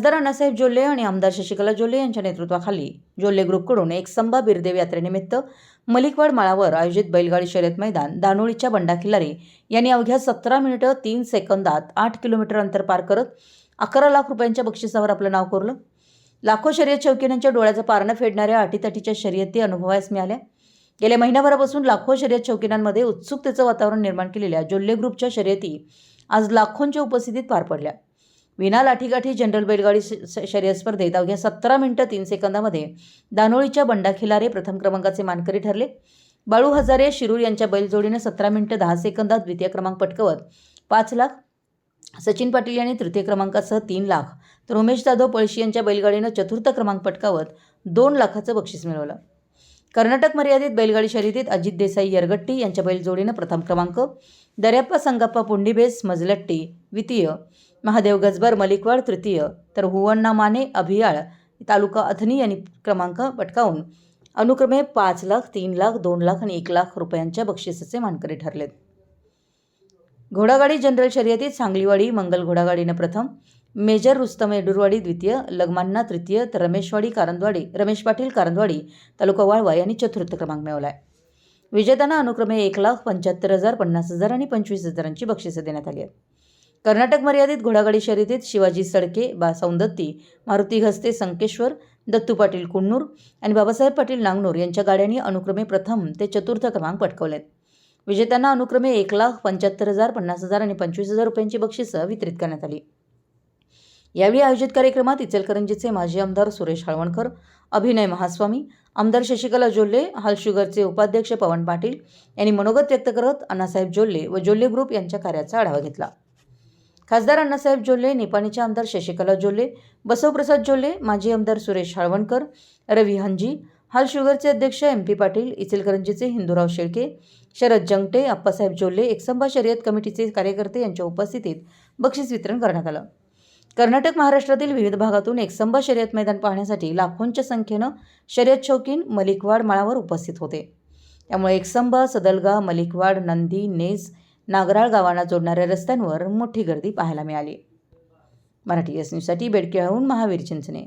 खासदार अण्णासाहेब जोल्ले आणि आमदार शशिकला जोल्ले यांच्या नेतृत्वाखाली जोल्ले ग्रुपकडून एक संबा बिरदेव यात्रेनिमित्त मलिकवाड माळावर आयोजित बैलगाडी शर्यत मैदान दानोळीच्या बंडा खिल्लारी यांनी अवघ्या सतरा मिनिटं तीन सेकंदात आठ किलोमीटर अंतर पार करत अकरा लाख रुपयांच्या बक्षिसावर आपलं नाव कोरलं. लाखो शर्यत शौकीनांच्या डोळ्याचं पारणं फेडणाऱ्या अटीतटीच्या शर्यती अनुभवायस मिळाल्या. गेल्या महिन्याभरापासून लाखो शर्यत शौकीनांमध्ये उत्सुकतेचं वातावरण निर्माण केलेल्या जोल्ले ग्रुपच्या शर्यती आज लाखोंच्या उपस्थितीत पार पडल्या. विना लाठीकाठी जनरल बैलगाडी श- शर्यत स्पर्धेत अवघ्या सतरा मिनिटं तीन सेकंदामध्ये दानोळीच्या बंडा खिलारे प्रथम क्रमांकाचे मानकरी ठरले. बाळू हजारे शिरूर यांच्या बैलजोडीनं सतरा मिनिटं दहा सेकंदात द्वितीय क्रमांक पटकवत पाच लाख. सचिन पाटील यांनी तृतीय क्रमांकासह तीन लाख. तर उमेश जाधव पळशी यांच्या बैलगाडीनं चतुर्थ क्रमांक पटकावत दोन लाखाचं बक्षीस मिळवलं. कर्नाटक मर्यादित बैलगाडी शर्यतीत अजित देसाई यरगट्टी यांच्या बैलजोडीनं प्रथम क्रमांक दर्याप्पा संगप्पा पुंडीबेस मजलट्टी द्वितीय. महादेव गजबर मलिकवाड तृतीय. तर हुवण्णा माने अभियाळ तालुका अथनी यांनी क्रमांक पटकावून अनुक्रमे पाच लाख तीन लाख दोन लाख आणि एक लाख रुपयांच्या बक्षिसाचे मानकरी ठरलेत. घोडागाडी जनरल शर्यतीत सांगलीवाडी मंगल घोडागाडीनं प्रथम मेजर रुस्तम येडुरवाडी द्वितीय लगमान्ना तृतीय तर रमेशवाडी कारंदवाडी रमेश पाटील कारंदवाडी तालुका वाळवा यांनी चतुर्थ क्रमांक मिळवला आहे विजेत्यांना अनुक्रमे एक लाख पंच्याहत्तर हजार पन्नास हजार आणि पंचवीस हजारांची बक्षिसं देण्यात आली आहेत. कर्नाटक मर्यादित घोडागाडी शर्यतीत शिवाजी सडके बा सौंदत्ती मारुती घस्ते संकेश्वर दत्तू पाटील कुन्नूर आणि बाबासाहेब पाटील नांगनूर यांच्या गाड्यांनी अनुक्रमे प्रथम ते चतुर्थ क्रमांक पटकवलेत. विजेत्यांना अनुक्रमे एक लाख पंच्याहत्तर हजार पन्नास हजार आणि पंचवीस हजार रुपयांची बक्षिसं वितरित करण्यात आली. यावेळी आयोजित कार्यक्रमात इचलकरंजीचे माजी आमदार सुरेश हळवणकर अभिनय महास्वामी आमदार शशिकला जोल्ले हालशुगरचे उपाध्यक्ष पवन पाटील यांनी मनोगत व्यक्त करत अण्णासाहेब जोल्ले व जोल्ले ग्रुप यांच्या कार्याचा आढावा घेतला. खासदार अण्णासाहेब जोल्ले निपाणीचे आमदार शशिकला जोल्ले बसवप्रसाद जोल्ले माजी आमदार सुरेश हळवणकर रवी हंजी हाल शुगरचे अध्यक्ष एम पी पाटील इचलकरंजीचे हिंदूराव शेळके शरद जंगटे अप्पासाहेब जोल्ले एकसंबा शर्यत कमिटीचे कार्यकर्ते यांच्या उपस्थितीत बक्षीस वितरण करण्यात आलं. कर्नाटक महाराष्ट्रातील विविध भागातून एकसंबा शर्यत मैदान पाहण्यासाठी लाखोंच्या संख्येनं शर्यत शौकीन मलिकवाड माळावर उपस्थित होते. त्यामुळे एकसंबा सदलगा मलिकवाड नंदी नेज नागराळ गावांना जोडणाऱ्या रस्त्यांवर मोठी गर्दी पाहायला मिळाली. मराठी एस न्यूजसाठी बेडकेळहून महावीर चिंचणे.